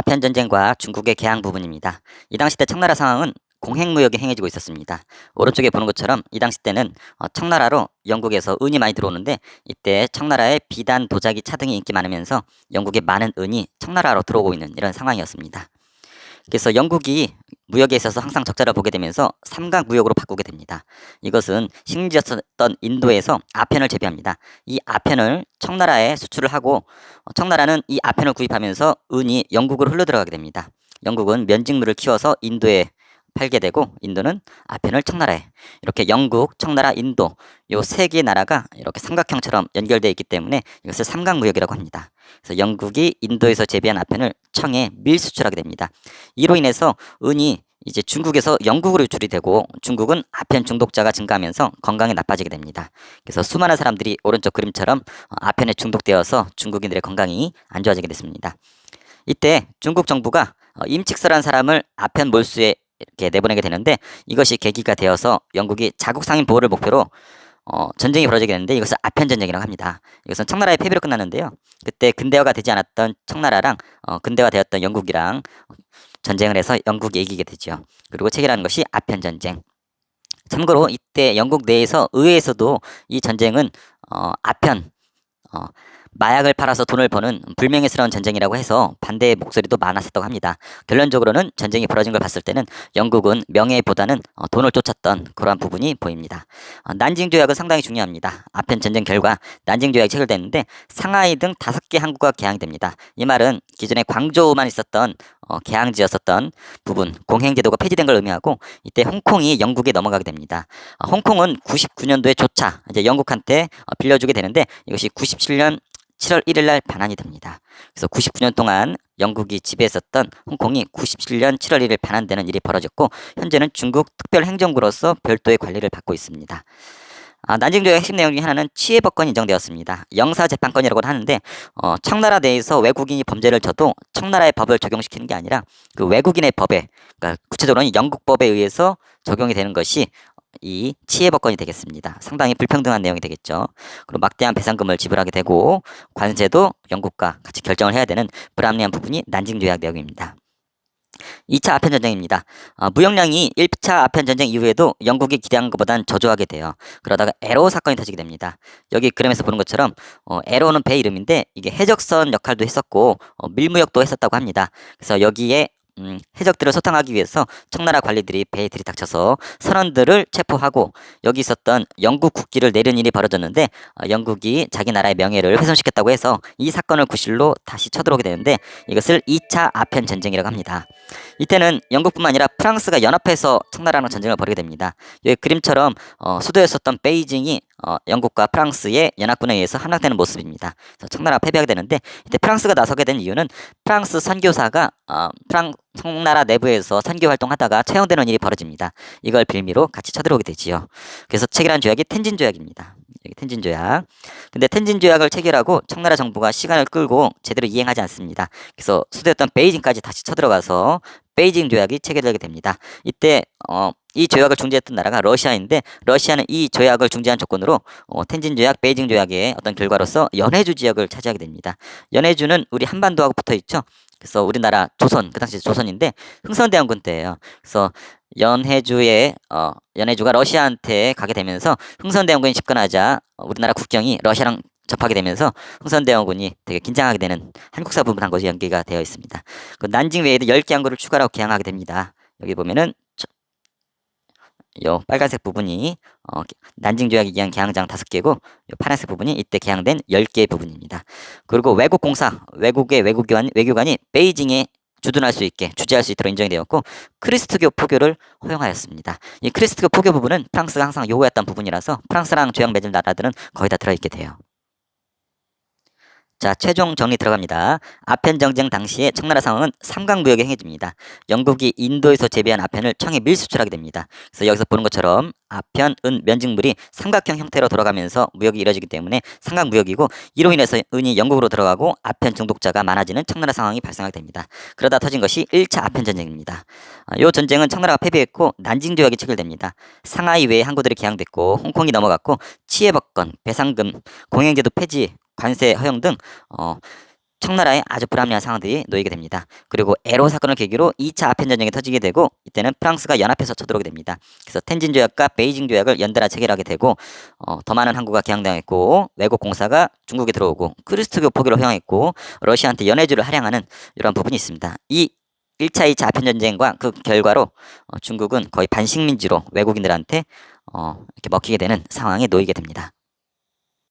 아편 전쟁과 중국의 개항 부분입니다. 이 당시 때 청나라 상황은 공행무역이 행해지고 있었습니다. 오른쪽에 보는 것처럼 이 당시 때는 어, 청나라로 영국에서 은이 많이 들어오는데 이때 청나라의 비단, 도자기, 차 등이 인기 많으면서 영국의 많은 은이 청나라로 들어오고 있는 이런 상황이었습니다. 그래서 영국이 무역에 있어서 항상 적자를 보게 되면서 삼각 무역으로 바꾸게 됩니다. 이것은 식민지였던 인도에서 아편을 재배합니다. 이 아편을 청나라에 수출을 하고 어, 청나라는 이 아편을 구입하면서 은이 영국으로 흘러들어가게 됩니다. 영국은 면직물을 키워서 인도에 팔게 되고 인도는 아편을 청나라에 이렇게 영국, 청나라, 인도 요 세 개의 나라가 이렇게 삼각형처럼 연결되어 있기 때문에 이것을 삼각무역이라고 합니다. 그래서 영국이 인도에서 재배한 아편을 청에 밀수출하게 됩니다. 이로 인해서 은이 이제 중국에서 영국으로 유출이 되고 중국은 아편 중독자가 증가하면서 건강이 나빠지게 됩니다. 그래서 수많은 사람들이 오른쪽 그림처럼 어, 아편에 중독되어서 중국인들의 건강이 안 좋아지게 됐습니다. 이때 중국 정부가 어, 임칙서란 사람을 아편 몰수에 이렇게 내보내게 되는데 이것이 계기가 되어서 영국이 자국 상인 보호를 목표로 어, 전쟁이 벌어지게 되는데 이것을 아편 전쟁이라고 합니다. 이것은 청나라의 패배로 끝났는데요. 그때 근대화가 되지 않았던 청나라랑 어, 근대화 되었던 영국이랑 전쟁을 해서 영국이 이기게 되죠. 그리고 체결하는 것이 아편 전쟁. 참고로 이때 영국 내에서 의회에서도 이 전쟁은 어, 아편 어, 마약을 팔아서 돈을 버는 불명예스러운 전쟁이라고 해서 반대의 목소리도 많았었다고 합니다. 결론적으로는 전쟁이 벌어진 걸 봤을 때는 영국은 명예보다는 어, 돈을 쫓았던 그러한 부분이 보입니다. 어, 난징 조약은 상당히 중요합니다. 아편 전쟁 결과 난징 조약이 체결됐는데 상하이 등 다섯 개 항구가 개항됩니다. 이 말은 기존에 광저우만 있었던 어, 개항지였었던 부분 공행제도가 폐지된 걸 의미하고 이때 홍콩이 영국에 넘어가게 됩니다. 어, 홍콩은 99년도에 조차 이제 영국한테 어, 빌려주게 되는데 이것이 97년 7월 1일 날 반환이 됩니다. 그래서 99년 동안 영국이 지배했었던 홍콩이 97년 7월 1일 반환되는 일이 벌어졌고 현재는 중국 특별행정구로서 별도의 관리를 받고 있습니다. 아, 난징조약 핵심 내용 중에 하나는 치해법권이 인정되었습니다. 영사재판권이라고 하는데 어, 청나라 내에서 외국인이 범죄를 져도 청나라의 법을 적용시키는 게 아니라 그 외국인의 법에 그러니까 구체적으로는 영국 법에 의해서 적용이 되는 것이 이 치해법권이 되겠습니다. 상당히 불평등한 내용이 되겠죠. 그리고 막대한 배상금을 지불하게 되고 관세도 영국과 같이 결정을 해야 되는 불합리한 부분이 난징 조약 내용입니다. 2차 아편 전쟁입니다. 어, 무역량이 1차 아편 전쟁 이후에도 영국이 기대한 것보단 저조하게 돼요. 그러다가 에로 사건이 터지게 됩니다. 여기 그림에서 보는 것처럼 어, 에로는 배 이름인데 이게 해적선 역할도 했었고 어, 밀무역도 했었다고 합니다. 그래서 여기에 음, 해적들을 소탕하기 위해서 청나라 관리들이 배에 들이닥쳐서 선원들을 체포하고 여기 있었던 영국 국기를 내린 일이 벌어졌는데 어, 영국이 자기 나라의 명예를 훼손시켰다고 해서 이 사건을 구실로 다시 쳐들어오게 되는데 이것을 2차 아편 전쟁이라고 합니다. 이때는 영국뿐만 아니라 프랑스가 연합해서 청나라랑 전쟁을 벌이게 됩니다. 여기 그림처럼 어, 수도였었던 베이징이 어, 영국과 프랑스의 연합군에 의해서 함락되는 모습입니다. 청나라가 패배하게 되는데 이때 프랑스가 나서게 된 이유는 프랑스 선교사가 어, 프랑 청나라 내부에서 선교 활동하다가 채용되는 일이 벌어집니다. 이걸 빌미로 같이 쳐들어오게 되지요. 그래서 체결한 조약이 텐진 조약입니다. 여기 텐진 조약. 근데 텐진 조약을 체결하고 청나라 정부가 시간을 끌고 제대로 이행하지 않습니다. 그래서 수도였던 베이징까지 다시 쳐들어가서 베이징 조약이 체결되게 됩니다. 이때 어, 이 조약을 중재했던 나라가 러시아인데 러시아는 이 조약을 중재한 조건으로 어, 텐진 조약, 베이징 조약의 어떤 결과로서 연해주 지역을 차지하게 됩니다. 연해주는 우리 한반도하고 붙어 있죠. 그래서 우리나라 조선 그 당시 조선인데 흥선대원군 때예요. 그래서 연해주의 어, 연해주가 러시아한테 가게 되면서 흥선대원군이 집권하자 우리나라 국경이 러시아랑 접하게 되면서 흥선대원군이 되게 긴장하게 되는 한국사 부분 한 것이 연기가 되어 있습니다. 그 난징 외에도 10개 항구를 추가로 개항하게 됩니다. 여기 보면은 요 빨간색 부분이 어, 난징 조약에 의한 개항장 다섯 개고 요 파란색 부분이 이때 개항된 열 개의 부분입니다. 그리고 외국 공사, 외국의 외국관 외교관이 베이징에 주둔할 수 있게 주재할 수 있도록 인정이 되었고 크리스트교 포교를 허용하였습니다. 이 크리스트교 포교 부분은 프랑스가 항상 요구했던 부분이라서 프랑스랑 조약 맺은 나라들은 거의 다 들어있게 돼요. 자, 최종 정리 들어갑니다. 아편 정쟁 당시에 청나라 상황은 삼강무역이 행해집니다. 영국이 인도에서 재배한 아편을 청에 밀수출하게 됩니다. 그래서 여기서 보는 것처럼 아편, 은, 면직물이 삼각형 형태로 돌아가면서 무역이 이루어지기 때문에 삼각무역이고 이로 인해서 은이 영국으로 들어가고 아편 중독자가 많아지는 청나라 상황이 발생하게 됩니다. 그러다 터진 것이 1차 아편 전쟁입니다. 이 아, 전쟁은 청나라가 패배했고 난징 조약이 체결됩니다. 상하이 외에 항구들이 개항됐고 홍콩이 넘어갔고 치해법권, 배상금, 공행제도 폐지, 관세 허용 등 어, 청나라에 아주 불합리한 상황들이 놓이게 됩니다. 그리고 에로 사건을 계기로 2차 아편 전쟁이 터지게 되고 이때는 프랑스가 연합해서 쳐들어오게 됩니다. 그래서 텐진 조약과 베이징 조약을 연달아 체결하게 되고 어, 더 많은 항구가 개항당했고 외국 공사가 중국에 들어오고 크리스트교 포기를 허용했고 러시아한테 연해주를 할양하는 이런 부분이 있습니다. 이 1차, 2차 아편 전쟁과 그 결과로 어, 중국은 거의 반식민지로 외국인들한테 어, 이렇게 먹히게 되는 상황에 놓이게 됩니다.